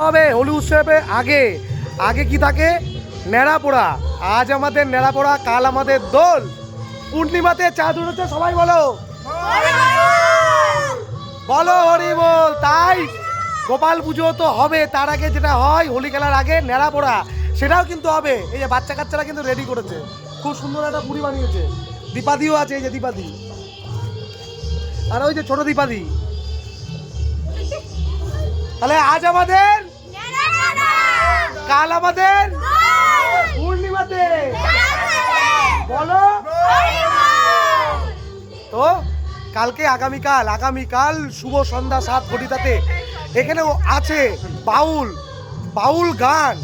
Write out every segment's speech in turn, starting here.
হবে হোলি উৎসবে আগে। আগে কি থাকে? ন্যাড়া পোড়া। আজ আমাদের ন্যাড়া পোড়া, কাল আমাদের দোল। পূর্ণিমাতে চাঁদ উঠেছে সবাই বলো। বলো, হরি বল, তাই? গোপাল পুজো তো হবে, তার আগে যেটা হয়, হোলি খেলার আগে ন্যাড়া পোড়া। সেটাও কিন্তু হবে। এই যে বাচ্চা কাচ্চারা কিন্তু রেডি করেছে। খুব সুন্দর একটা পুরি বানিয়েছে। দীপাদিও আছে, এই যে দীপাদি। আর ওই যে ছোট দীপাদি। তাহলে আজ আমাদের কাল আমাদের পূর্ণিমাতে। বলো। তো কালকে আগামীকাল আগামীকাল শুভ সন্ধ্যা সাত ঘটিতাতে এখানেও আছে বাউল বাউল গান।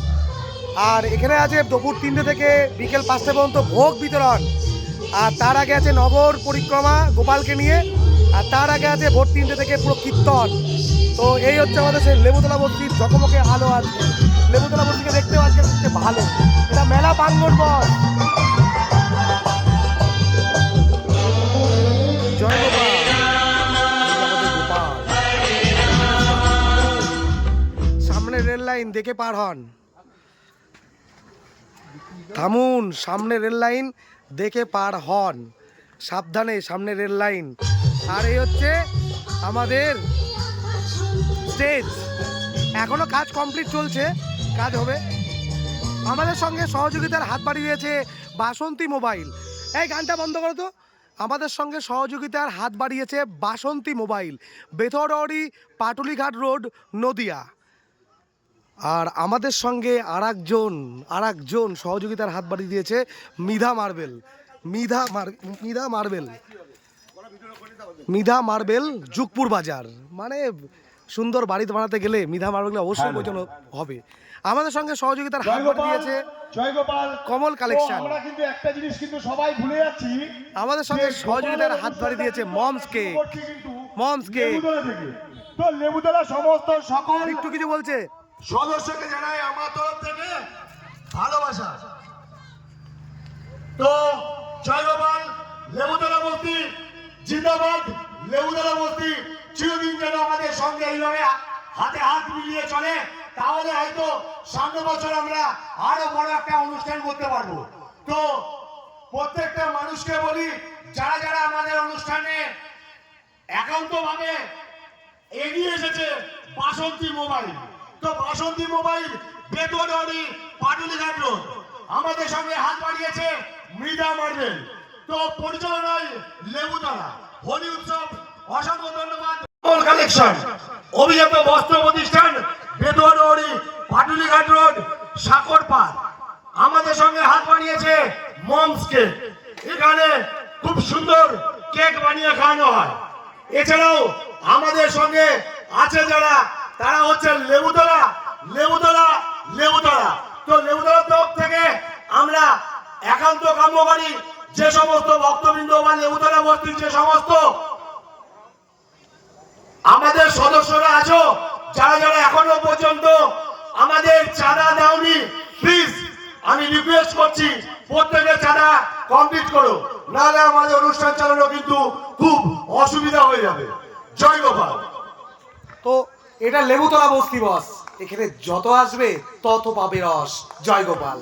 আর এখানে আছে দুপুর তিনটে থেকে বিকেল পাঁচটা পর্যন্ত ভোগ বিতরণ। আর তার আগে আছে নগর পরিক্রমা গোপালকে নিয়ে। আর তার আগে আছে ভোর তিনটে থেকে পুরো কীর্তন। তো এই হচ্ছে আমাদের সেই লেবুতলা বস্তির ঝকমকে আলো আজকে লেবুতলা বস্তিকে দেখতেও আজকে হচ্ছে ভালো। এটা মেলা প্রাঙ্গণ বল। সামনে রেল লাইন, দেখে পার হন। থামুন, সামনে রেল লাইন, দেখে পার হন। সাবধানে, সামনে রেল লাইন। আর এই হচ্ছে আমাদের স্টেজ এখনও কাজ কমপ্লিট চলছে। কাজ হবে। আমাদের সঙ্গে সহযোগিতার হাত বাড়িয়েছে বাসন্তী মোবাইল। এই গানটা বন্ধ করো তো। আমাদের সঙ্গে সহযোগিতার হাত বাড়িয়েছে বাসন্তী মোবাইল বেথরডি পাটুলিঘাট রোড নদিয়া। আর আমাদের সঙ্গে আর একজন আর একজন সহযোগিতার হাত বাড়িয়ে দিয়েছে মিধা মার্বেল। মিধা মার মিধা মার্বেল। মিধা মার্বেল যুগপুর বাজার। মানে সুন্দর বাড়ি বানাতে গেলে মিধা মার্বেল অবশ্যই প্রয়োজন হবে। আমাদের সঙ্গে সহযোগিতার হাত দিয়েছে জয় কমল কালেকশন। আমরা কিন্তু একটা জিনিস কিন্তু সবাই ভুলে যাচ্ছি। আমাদের সঙ্গে সহযোগিতার হাত বাড়িয়ে দিয়েছে মমস কেক মমস কেক তো লেবুতলা সমস্ত সকল একটু কিছু বলছে। সদস্যকে জানাই আমার তরফ থেকে ভালোবাসা। তো জয় গোপাল লেবুতলা বস্তি জিন্দাবাদ লেবুতলা বস্তি চিরদিন যেন আমাদের সঙ্গে এইভাবে হাতে হাত মিলিয়ে চলে। তাহলে হয়তো সামনে বছর আমরা আরও বড় একটা অনুষ্ঠান করতে পারব। তো প্রত্যেকটা মানুষকে বলি, যারা যারা আমাদের অনুষ্ঠানে একান্তভাবে এগিয়ে এসেছে, বাসন্তী মোবাইল। তো বাসন্তী মোবাইল বেতনবাড়ি পাটুলিঘাট রোড। আমাদের সঙ্গে হাত বাড়িয়েছে মৃদা মার্বেল। তো পরিচালনায় লেবুতলা। হোলি উৎসব, অসংখ্য ধন্যবাদ। কালেকশন অভিজাত বস্ত্র প্রতিষ্ঠান সাকর পার। আমাদের সঙ্গে হাত বানিয়েছে মমস কেক এখানে খুব সুন্দর কেক বানিয়ে খাওয়ানো হয়। এছাড়াও আমাদের সঙ্গে আছে যারা, তারা হচ্ছে লেবুতলা লেবুতলা লেবুতলা। তো লেবুতলার তরফ থেকে আমরা একান্ত কাম্য করি যে সমস্ত ভক্তবৃন্দ বা লেবুতলা বস্তির যে সমস্ত আমাদের সদস্যরা আছো, যারা যারা এখনও পর্যন্ত আমাদের চাঁদা দাওনি প্লিজ আমি রিকোয়েস্ট করছি, প্রত্যেকের চাঁদা কমপ্লিট করো। নাহলে আমাদের অনুষ্ঠান চালানো কিন্তু খুব অসুবিধা হয়ে যাবে। জয় গোপাল। তো এটা লেবুতলা বস্তি বস এখানে যত আসবে, তত পাবে রস। জয় গোপাল।